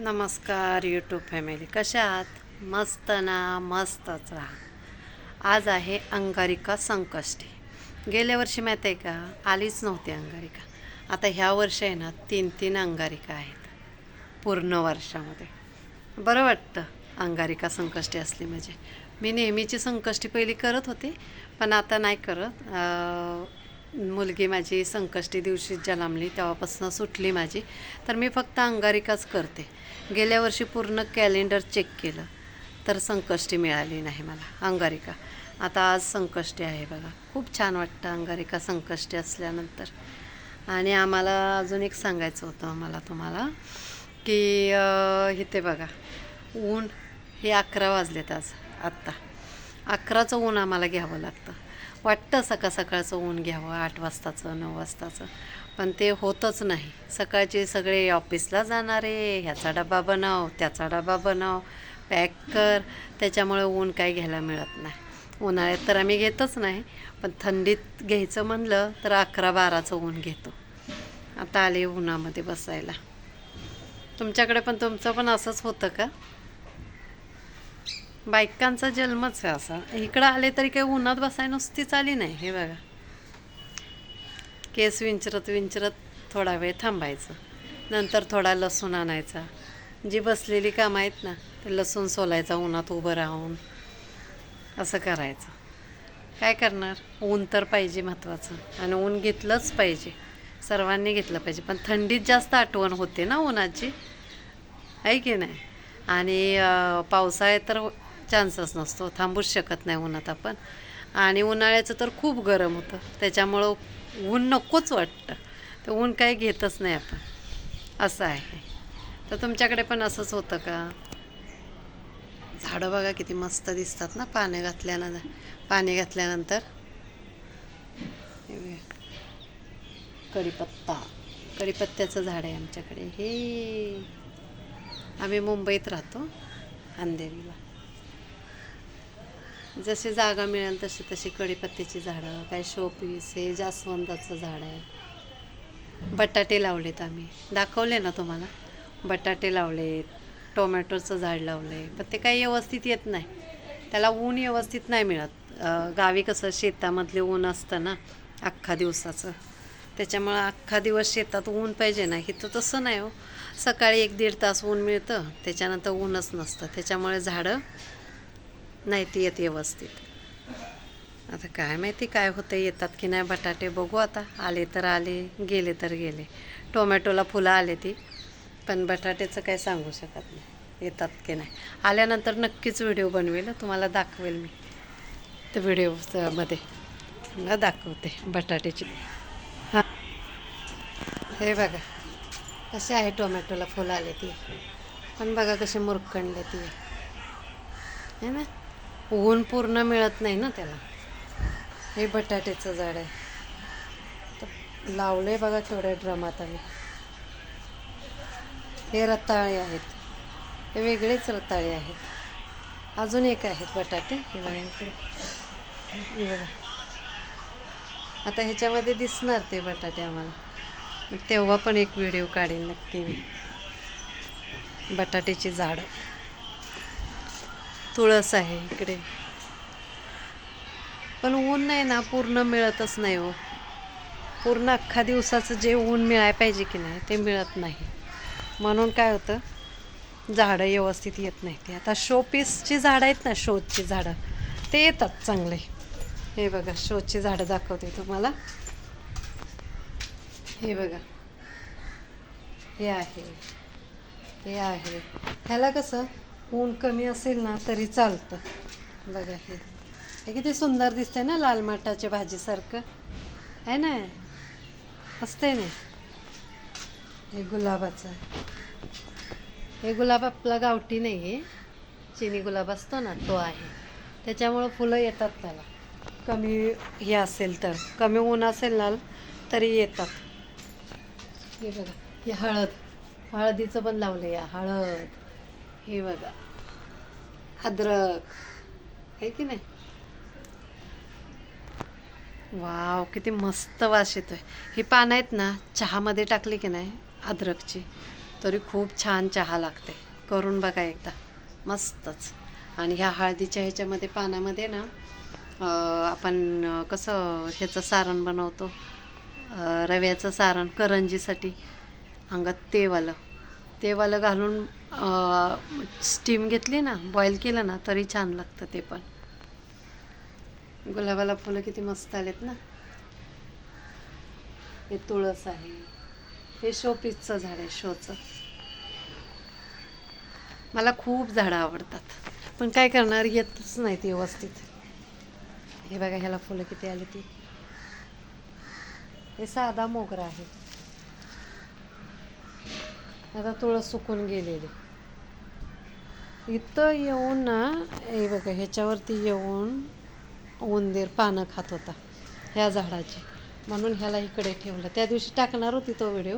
नमस्कार YouTube family कशा आहात? मस्त ना? मस्तच राहा. आज आहे अंगारिका संकष्टी. गेल्या वर्षी माहीत आहे का? आलीच नव्हती अंगारिका. आता ह्या वर्षी आहे ना तीन तीन अंगारिका आहेत. पूर्ण वर्षामध्ये. बरं वाटतं अंगारिका संकष्टी असली म्हणजे. मी नेहमीची संकष्टी पहिली करत होते पण आता नाही करत. मुलगी माझी संकष्टी दिवशी जन्मली तेव्हापासून सुटली माझी. तर मी फक्त अंगारिकाच करते. गेल्या वर्षी पूर्ण कॅलेंडर चेक केलं तर संकष्टी मिळाली नाही मला अंगारिका. आता आज संकष्टी आहे बघा. खूप छान वाटतं अंगारिका संकष्टी असल्यानंतर. आणि आम्हाला अजून एक सांगायचं होतं मला तुम्हाला की इथे बघा ऊन हे अकरा वाजलेत आज आत्ता. अकराचं ऊन आम्हाला घ्यावं लागतं. वाटतं सकाळ सकाळचं ऊन घ्यावं आठ वाजताचं नऊ वाजताचं. पण ते होतच नाही. सकाळचे सगळे ऑफिसला जाणारे ह्याचा डबा बनव त्याचा डबा बनव पॅक कर. त्याच्यामुळे ऊन काही घ्यायला मिळत नाही. उन्हाळ्यात तर आम्ही घेतच नाही पण थंडीत घ्यायचं म्हणलं तर अकरा बाराचं ऊन घेतो. आता आले उन्हामध्ये बसायला. तुमच्याकडे पण तुमचं पण असंच होतं का? बायकांचा जन्मच आहे असा. इकडं आले तरी काही उन्हात बसाय नुसतीच आली नाही हे बघा. केस विंचरत विंचरत थोडा वेळ थांबायचं. नंतर थोडा लसूण आणायचा. जी बसलेली कामं आहेत ना ते लसूण सोलायचा उन्हात उभं राहून. असं करायचं. काय करणार? ऊन तर पाहिजे महत्त्वाचं आणि ऊन घेतलंच पाहिजे. सर्वांनी घेतलं पाहिजे. पण थंडीत जास्त आठवण होते ना उन्हाची? आहे की नाही? आणि पावसाळ्यात तर चान्सच नसतो थांबूच शकत नाही उन्हात आपण. आणि उन्हाळ्याचं तर खूप गरम होतं. त्याच्यामुळं ऊन नकोच वाटतं. तर ऊन काही घेतच नाही आपण. असं आहे. तर तुमच्याकडे पण असंच होतं का? झाडं बघा किती मस्त दिसतात ना पाणी घातल्यानं पाणी घातल्यानंतर. कढीपत्ता. कढीपत्त्याचं झाड आहे आमच्याकडे. हे. आम्ही मुंबईत राहतो अंधेरीला. जशी जागा मिळेल तशी तशी कढीपत्त्याची झाडं काय शोपीस हे जास्वंदाचं झाड आहे. बटाटे लावलेत आम्ही. दाखवले ना तुम्हाला? बटाटे लावलेत टोमॅटोचं झाड लावले पण ते काही व्यवस्थित येत नाही. त्याला ऊन व्यवस्थित नाही मिळत. गावी कसं शेतामधले ऊन असतं ना अख्खा दिवसाचं. त्याच्यामुळं अख्खा दिवस शेतात ऊन पाहिजे ना. इथं तसं नाही हो. सकाळी एक दीड तास ऊन मिळतं त्याच्यानंतर ऊनच नसतं. त्याच्यामुळे झाडं नाही ती येत व्यवस्थित. आता काय माहिती काय होतं येतात की नाही बटाटे बघू आता. आले तर आले गेले तर गेले. टोमॅटोला फुलं आले ती पण बटाट्याचं काय सांगू शकत नाही. येतात की नाही. आल्यानंतर नक्कीच व्हिडिओ बनवेल तुम्हाला दाखवेल मी. त्या व्हिडिओमध्ये मला दाखवते बटाट्याची. हां. हे बघा कसे आहे टोमॅटोला फुलं आले ती. पण बघा कसे मुरकणले ती. आहे ना? ऊन पूर्ण मिळत नाही ना त्याला. हे बटाट्याचं झाड आहे. तर लावले बघा केवढ्या ड्रमात आम्ही. हे रताळे आहेत. हे वेगळेच रताळे आहेत. अजून एक आहेत बटाटे. बघा. आता ह्याच्यामध्ये दिसणार ते बटाटे आम्हाला. तेव्हा पण एक व्हिडिओ काढेन नक्की मी. बटाट्याची झाडं. तुळस आहे इकडे. पण ऊन नाही ना पूर्ण मिळतच नाही हो. पूर्ण अख्खा दिवसाचं जे ऊन मिळायला पाहिजे की नाही ते मिळत नाही. म्हणून काय होतं झाडं व्यवस्थित येत नाही. ते आता शोपीसची झाडं आहेत ना शोची झाडं ते येतात चांगले. हे बघा शोची झाडं दाखवते तुम्हाला. हे बघा. हे आहे. हे आहे. ह्याला कसं ऊन कमी असेल ना तरी चालतं. बघा हे. हे किती सुंदर दिसतंय ना लाल माटाच्या भाजीसारखं. आहे ना? असते ना? हे गुलाबाचं. हे गुलाब आपला गावठी नाही आहे चिनी गुलाब असतो ना तो आहे. त्याच्यामुळं फुलं येतात त्याला. कमी हे असेल तर. कमी ऊन असेल ना तरी येतात. हे बघा हे हळद. हळदीचं पण लावलं या हळद. हे बघा. अद्रक. आहे की नाही? वाव किती मस्त वास येतोय. ही पानं आहेत ना चहामध्ये टाकली की नाही अद्रकची तरी खूप छान चहा लागते. करून बघा एकदा. मस्तच. आणि ह्या हळदीच्या ह्याच्यामध्ये पानामध्ये ना आपण कसं ह्याचं सारण बनवतो? रव्याचं सारण करंजीसाठी. अंगात तेवालं तेवालं घालून स्टीम घेतली ना बॉईल केलं ना तरी छान लागतं ते पण. गुलाबाला फुलं किती मस्त आलेत ना. हे तुळस आहे. हे शोपीसचं झाड आहे शोचं मला खूप झाडं आवडतात. पण काय करणार येतच नाहीत व्यवस्थित. हे बघा ह्याला फुलं किती आली ती. हे साधा मोगरा आहे. आता तुळस सुकून गेलेली. इथं येऊन ना हे बघा ह्याच्यावरती येऊन उंदीर पानं खात होता ह्या झाडाची. म्हणून ह्याला इकडे ठेवलं. त्या दिवशी टाकणार होती तो व्हिडिओ.